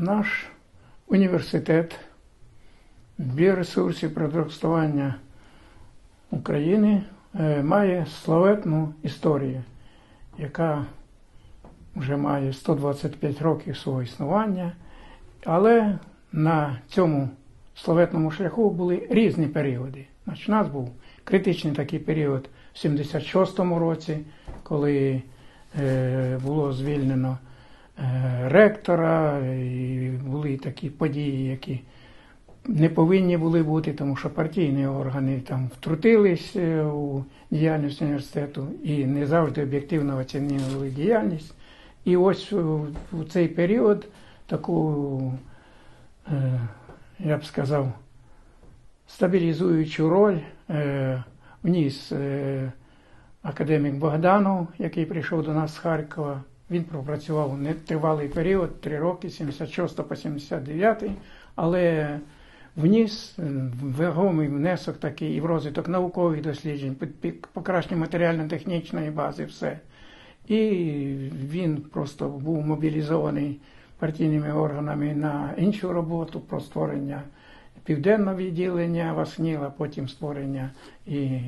Наш університет біоресурсів природокористування України е, має славетну історію, яка вже має 125 років свого існування, але на цьому славетному шляху були різні періоди. Значить, у нас був критичний такий період в 76-му році, коли е, було звільнено ректора, і були такі події, які не повинні були бути, тому що партійні органи там втрутились е, у діяльність університету і не завжди об'єктивно оцінювали діяльність. І ось у цей період таку, е, я б сказав, стабілізуючу роль е, вніс е, академік Богданов, який прийшов до нас з Харкова. Він пропрацював нетривалий період, 3 роки, 76 по 79, але вніс вагомий внесок такий і в розвиток наукових досліджень, покращення матеріально-технічної бази, все. І він просто був мобілізований партійними органами на іншу роботу про створення південного відділення Васніла, потім створення і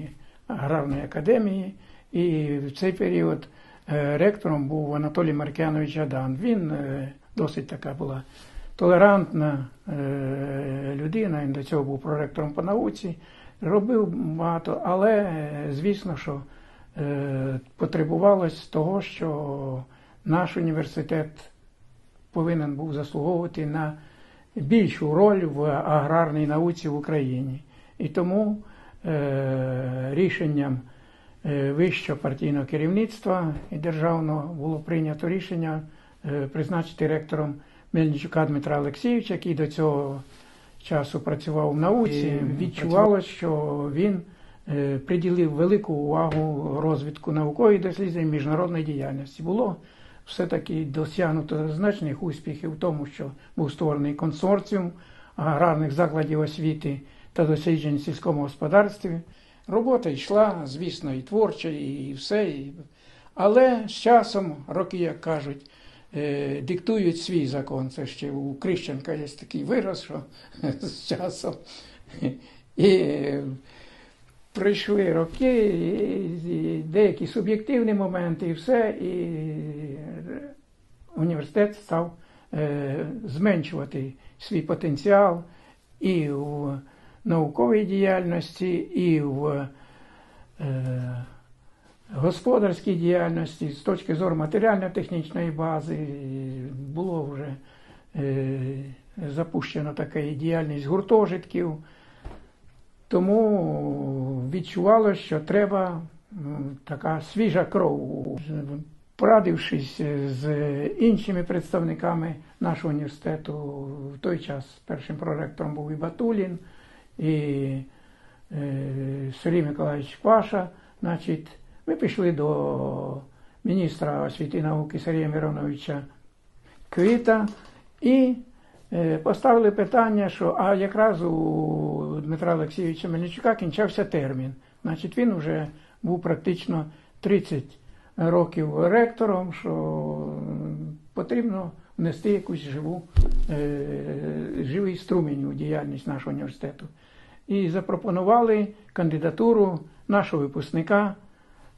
аграрної академії. І в цей період ректором був Анатолій Маркянович Адан. Він е, досить така була толерантна е, людина, він до цього був проректором по науці, робив багато, але е, звісно, що е, потребувалось того, що наш університет повинен був заслуговувати на більшу роль в аграрній науці в Україні. І тому е, рішенням е, вищого партійного керівництва і державного було прийнято рішення е, призначити ректором Мельничука Дмитра Олексійовича, який до цього часу працював в науці. Відчувалося, що він е, приділив велику увагу розвитку наукової досліджень міжнародної діяльності. Було все-таки досягнуто значних успіхів в тому, що був створений консорціум аграрних закладів освіти та досліджень в сільському господарстві. Робота йшла, звісно, і творча, і все. Але з часом, роки, як кажуть, е, диктують свій закон. Це ще у Крищенка є такий вираз, що з часом. І прийшли роки, і, деякі суб'єктивні моменти, і все, і університет став е, зменшувати свій потенціал і в науковій діяльності, і в е, господарській діяльності, з точки зору матеріально-технічної бази, було вже е, запущено така діяльність гуртожитків. Тому відчувало, що треба така свіжа кров. Порадившись з іншими представниками нашого університету, в той час першим проректором був і Батулін, і е, Сергій Миколаївич Паша, значить, ми пішли до міністра освіти і науки Сергія Мироновича Квіта і е, поставили питання, що а якраз у Дмитра Олексійовича Мельничука кінчався термін. Значить, він вже був практично 30 років ректором, що потрібно внести якусь живу, е, живий струмінь у діяльність нашого університету. І запропонували кандидатуру нашого випускника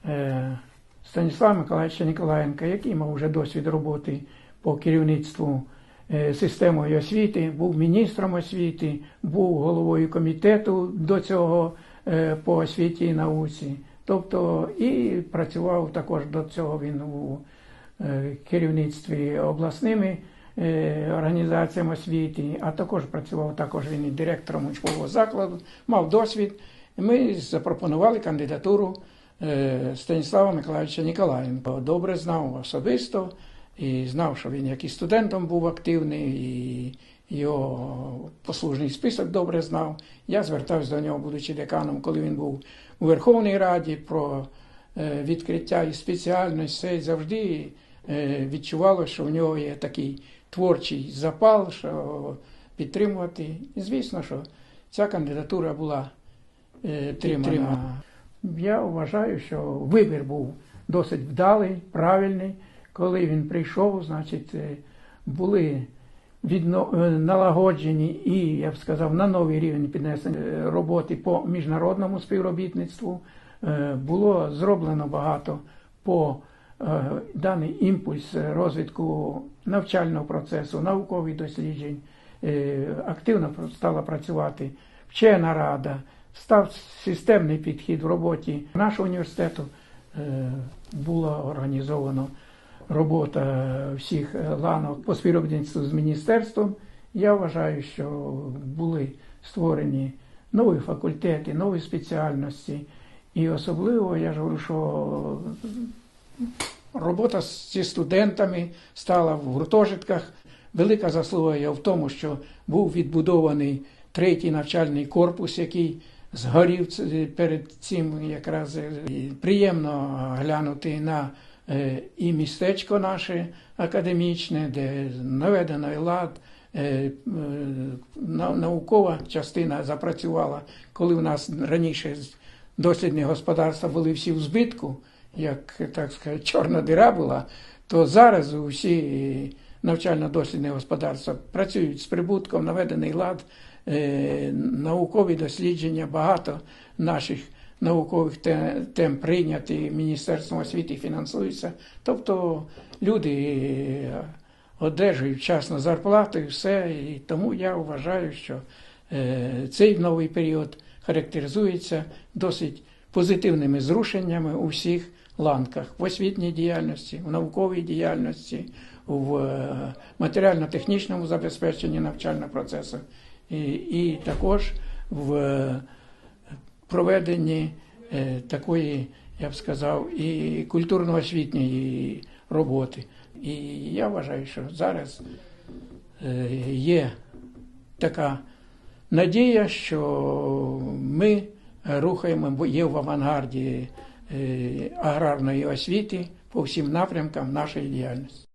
е, Станіслава Миколаївича Ніколаєнка, який мав вже досвід роботи по керівництву е, системою освіти, був міністром освіти, був головою комітету до цього по освіті і науці. Тобто і працював також до цього він у керівництві обласними е, організаціями освіти, а також працював також він і директором учбового закладу, мав досвід. Ми запропонували кандидатуру е, Станіслава Миколаївича Ніколаєнка. Добре знав особисто і знав, що він як і студентом був активний, і його послужний список добре знав. Я звертався до нього, будучи деканом, коли він був у Верховній Раді про е, відкриття і спеціальність, і завжди е, відчувало, що в нього є такий творчий запал, що підтримувати. І звісно, що ця кандидатура була е, підтримана. Я вважаю, що вибір був досить вдалий, правильний. Коли він прийшов, значить, е, були відно- е, налагоджені і, я б сказав, на новий рівень піднесені е, роботи по міжнародному співробітництву. Е, Було зроблено багато по е, даний імпульс розвитку навчального процесу, наукових досліджень. Е, Активно стала працювати вчена рада, став системний підхід в роботі нашого університету. Е, Було організовано робота всіх е, ланок по співробітництву з міністерством. Я вважаю, що були створені нові факультети, нові спеціальності. І особливо я ж говорю, що робота зі студентами стала в гуртожитках. Велика заслуга є в тому, що був відбудований третій навчальний корпус, який згорів перед цим якраз е, приємно глянути на е, і містечко наше академічне, де наведено і лад. е, нау- Наукова частина запрацювала, коли у нас раніше дослідні господарства були всі в збитку, як так сказати, чорна дира була, то зараз усі навчально-дослідні господарства працюють з прибутком, наведений лад, е, наукові дослідження, багато наших наукових те- тем прийняті Міністерством освіти і фінансуються. Тобто люди е, одержують вчасно зарплату і все. І тому я вважаю, що е, цей новий період характеризується досить позитивними зрушеннями у всіх ланках в освітній діяльності, в науковій діяльності, в е, матеріально-технічному забезпеченні навчального процесу, і, і також в е, проведенні е, такої, я б сказав, і культурно-освітньої роботи. І я вважаю, що зараз є така надія, що ми рухаємо, є в авангарді аграрної освіти по всім напрямкам нашої діяльності.